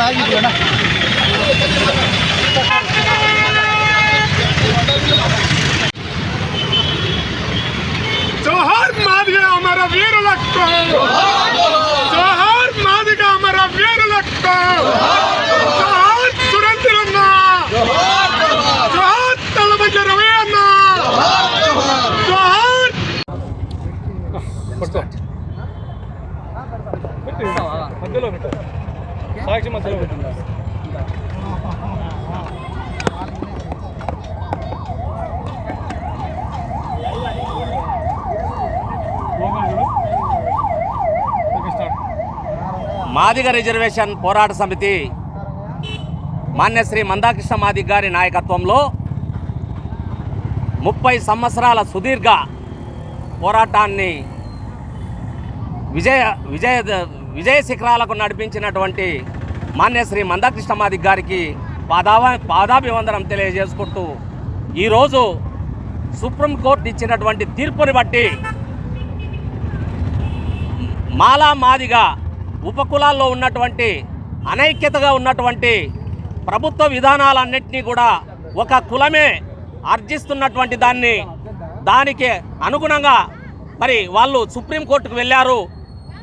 ನಾಗಿದ್ವಣ್ಣ సాక్షి మధ్యలో మాదిగ రిజర్వేషన్ పోరాట సమితి మాన్యశ్రీ మందాకృష్ణ మాదిగ్ గారి నాయకత్వంలో ముప్పై సంవత్సరాల సుదీర్ఘ పోరాటాన్ని విజయ విజయ విజయ శిఖరాలకు నడిపించినటువంటి మాన్యశ్రీ మందకృష్ణ మాదిగ గారికి పాదావ పాదాభివందనం తెలియజేసుకుంటూ ఈరోజు సుప్రీంకోర్టు ఇచ్చినటువంటి తీర్పుని బట్టి మాలా మాదిగా ఉపకులాల్లో ఉన్నటువంటి అనైక్యతగా ఉన్నటువంటి ప్రభుత్వ విధానాలన్నింటినీ కూడా ఒక కులమే ఆర్జిస్తున్నటువంటి దాన్ని దానికి అనుగుణంగా మరి వాళ్ళు సుప్రీంకోర్టుకు వెళ్ళారు.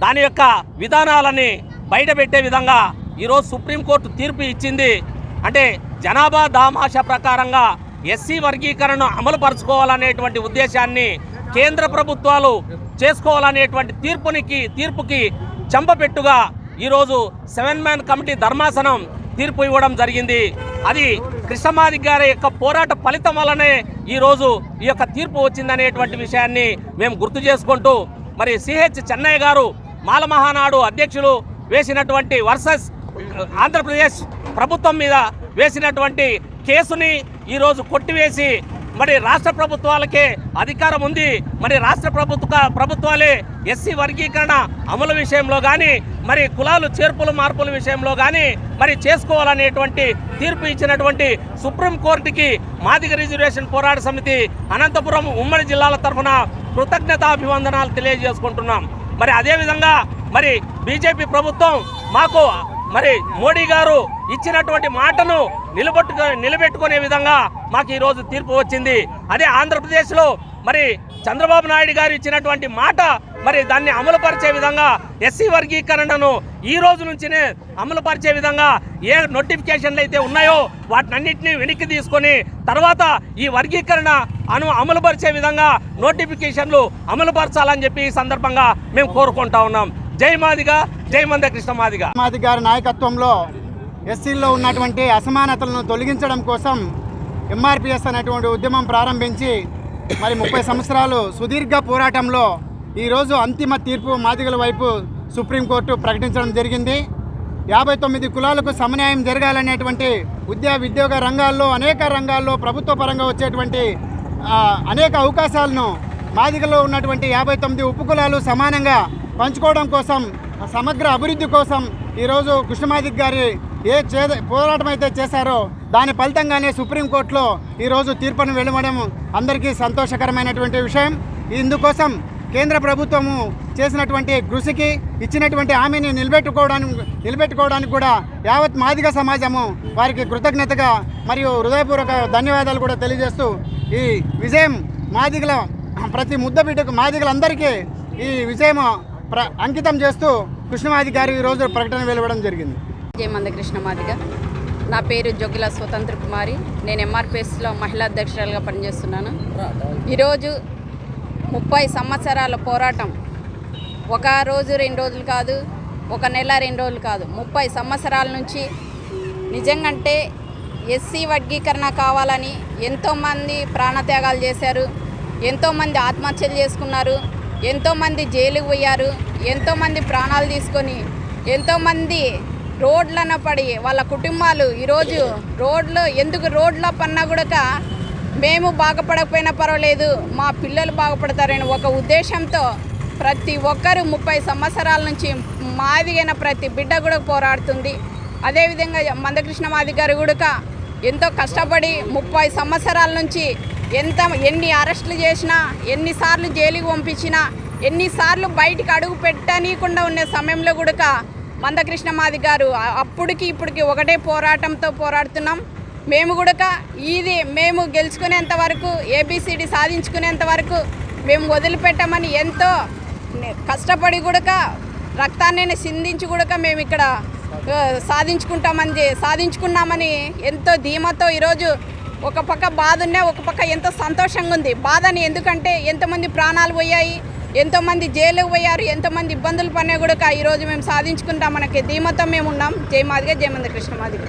దాని యొక్క విధానాలని బయటపెట్టే విధంగా ఈరోజు సుప్రీంకోర్టు తీర్పు ఇచ్చింది. అంటే జనాభా దామాష ప్రకారంగా ఎస్సీ వర్గీకరణను అమలు పరుచుకోవాలనేటువంటి ఉద్దేశాన్ని కేంద్ర ప్రభుత్వాలు చేసుకోవాలనేటువంటి తీర్పునికి తీర్పుకి చంపపెట్టుగా ఈరోజు సెవెన్ మ్యాన్ కమిటీ ధర్మాసనం తీర్పు ఇవ్వడం జరిగింది. అది కృష్ణమాది గారి యొక్క పోరాట ఫలితం వల్లనే ఈరోజు ఈ యొక్క తీర్పు వచ్చిందనేటువంటి విషయాన్ని మేము గుర్తు చేసుకుంటూ మరి సిహెచ్ చెన్నయ్య గారు మాల మహానాడు అధ్యక్షులు వేసినటువంటి వర్సెస్ ఆంధ్రప్రదేశ్ ప్రభుత్వం మీద వేసినటువంటి కేసుని ఈరోజు కొట్టివేసి మరి రాష్ట్ర ప్రభుత్వాలకే అధికారం ఉంది. మరి రాష్ట్ర ప్రభుత్వ ప్రభుత్వాలే ఎస్సీ వర్గీకరణ అమలు విషయంలో కానీ మరి కులాలు చేర్పులు మార్పుల విషయంలో కానీ మరి చేసుకోవాలనేటువంటి తీర్పు ఇచ్చినటువంటి సుప్రీంకోర్టుకి మాదిగ రిజర్వేషన్ పోరాట సమితి అనంతపురం ఉమ్మడి జిల్లాల తరఫున కృతజ్ఞతాభివందనాలు తెలియజేసుకుంటున్నాం. మరి అదేవిధంగా మరి బీజేపీ ప్రభుత్వం మాకు మరి మోడీ గారు ఇచ్చినటువంటి మాటను నిలబెట్టుకు నిలబెట్టుకునే విధంగా మాకు ఈరోజు తీర్పు వచ్చింది. అదే ఆంధ్రప్రదేశ్లో మరి చంద్రబాబు నాయుడు గారు ఇచ్చినటువంటి మాట మరి దాన్ని అమలుపరిచే విధంగా ఎస్సీ వర్గీకరణను ఈ రోజు నుంచినే అమలుపరిచే విధంగా ఏ నోటిఫికేషన్లు అయితే ఉన్నాయో వాటినన్నింటినీ వెనక్కి తీసుకొని తర్వాత ఈ వర్గీకరణ అను అమలుపరిచే విధంగా నోటిఫికేషన్లు అమలుపరచాలని చెప్పి ఈ సందర్భంగా మేము కోరుకుంటా ఉన్నాం. జై మాదిగా జై మంద కృష్ణ మాదిగా. మాది గారి నాయకత్వంలో ఎస్సీల్లో ఉన్నటువంటి అసమానతలను తొలగించడం కోసం ఎంఆర్పిఎస్ అనేటువంటి ఉద్యమం ప్రారంభించి మరి ముప్పై సంవత్సరాలు సుదీర్ఘ పోరాటంలో ఈరోజు అంతిమ తీర్పు మాదిగల వైపు సుప్రీంకోర్టు ప్రకటించడం జరిగింది. యాభై తొమ్మిది కులాలకు సమన్యాయం జరగాలనేటువంటి ఉద్యోగ ఉద్యోగ రంగాల్లో అనేక రంగాల్లో ప్రభుత్వ పరంగా వచ్చేటువంటి అనేక అవకాశాలను మాదిగలో ఉన్నటువంటి యాభై తొమ్మిది ఉపకులాలు సమానంగా పంచుకోవడం కోసం సమగ్ర అభివృద్ధి కోసం ఈరోజు కృష్ణమాదిక్ గారి ఏ చే పోరాటం అయితే చేశారో దాని ఫలితంగానే సుప్రీంకోర్టులో ఈరోజు తీర్పును వెలువడం అందరికీ సంతోషకరమైనటువంటి విషయం. ఇందుకోసం కేంద్ర ప్రభుత్వము చేసినటువంటి కృషికి ఇచ్చినటువంటి హామీని నిలబెట్టుకోవడానికి నిలబెట్టుకోవడానికి కూడా యావత్ మాదిగ సమాజము వారికి కృతజ్ఞతగా మరియు హృదయపూర్వక ధన్యవాదాలు కూడా తెలియజేస్తూ ఈ విజయం మాదిగల ప్రతి ముద్ద బిడ్డకు మాదిగలందరికీ ఈ విజయం ప్ర అంకితం చేస్తూ కృష్ణమాది గారు ఈరోజు ప్రకటన వెలువడం జరిగింది. జయ మందకృష్ణ మాదిగ. నా పేరు జొగిల స్వతంత్ర కుమారి. నేను ఎంఆర్పిఎస్లో మహిళా అధ్యక్షురాలుగా పనిచేస్తున్నాను. ఈరోజు ముప్పై సంవత్సరాల పోరాటం. ఒక రోజు రెండు రోజులు కాదు ఒక నెల రెండు రోజులు కాదు. ముప్పై సంవత్సరాల నుంచి నిజంగంటే ఎస్సీ వర్గీకరణ కావాలని ఎంతోమంది ప్రాణత్యాగాలు చేశారు ఎంతోమంది ఆత్మహత్యలు చేసుకున్నారు ఎంతోమంది జైలుకు పోయారు ఎంతోమంది ప్రాణాలు తీసుకొని ఎంతోమంది రోడ్లన పడి వాళ్ళ కుటుంబాలు ఈరోజు రోడ్లు ఎందుకు రోడ్ల పన్నా కూడా మేము బాగుపడకపోయినా పర్వాలేదు మా పిల్లలు బాగుపడతారని ఒక ఉద్దేశంతో ప్రతి ఒక్కరు ముప్పై సంవత్సరాల నుంచి మాదిగైన ప్రతి బిడ్డ కూడా పోరాడుతుంది. అదేవిధంగా మందకృష్ణ మాది గారు కూడా ఎంతో కష్టపడి ముప్పై సంవత్సరాల నుంచి ఎంత ఎన్ని అరెస్టులు చేసినా ఎన్నిసార్లు జైలుకి పంపించినా ఎన్నిసార్లు బయటికి అడుగు పెట్టనీయకుండా ఉండే సమయంలో కూడా మందకృష్ణ మాది గారు అప్పటికి ఇప్పటికి ఒకటే పోరాటంతో పోరాడుతున్నాం. మేము కూడా ఇది మేము గెలుచుకునేంత వరకు ఏబిసిడి సాధించుకునేంత వరకు మేము వదిలిపెట్టమని ఎంతో కష్టపడి కూడా రక్తాన్ని సిందించి కూడా మేము ఇక్కడ సాధించుకుంటామని సాధించుకున్నామని ఎంతో ధీమాతో ఈరోజు ఒక పక్క బాధ ఉన్నా ఒక పక్క ఎంతో సంతోషంగా ఉంది. బాధని ఎందుకంటే ఎంతమంది ప్రాణాలు పోయాయి ఎంతోమంది జైలుకు పోయారు ఎంతోమంది ఇబ్బందులు పడినా కూడా ఈరోజు మేము సాధించుకుంటాం. మనకి ధీమతో మేము ఉన్నాం. జై మాదిగా జై కృష్ణ మాదిగా.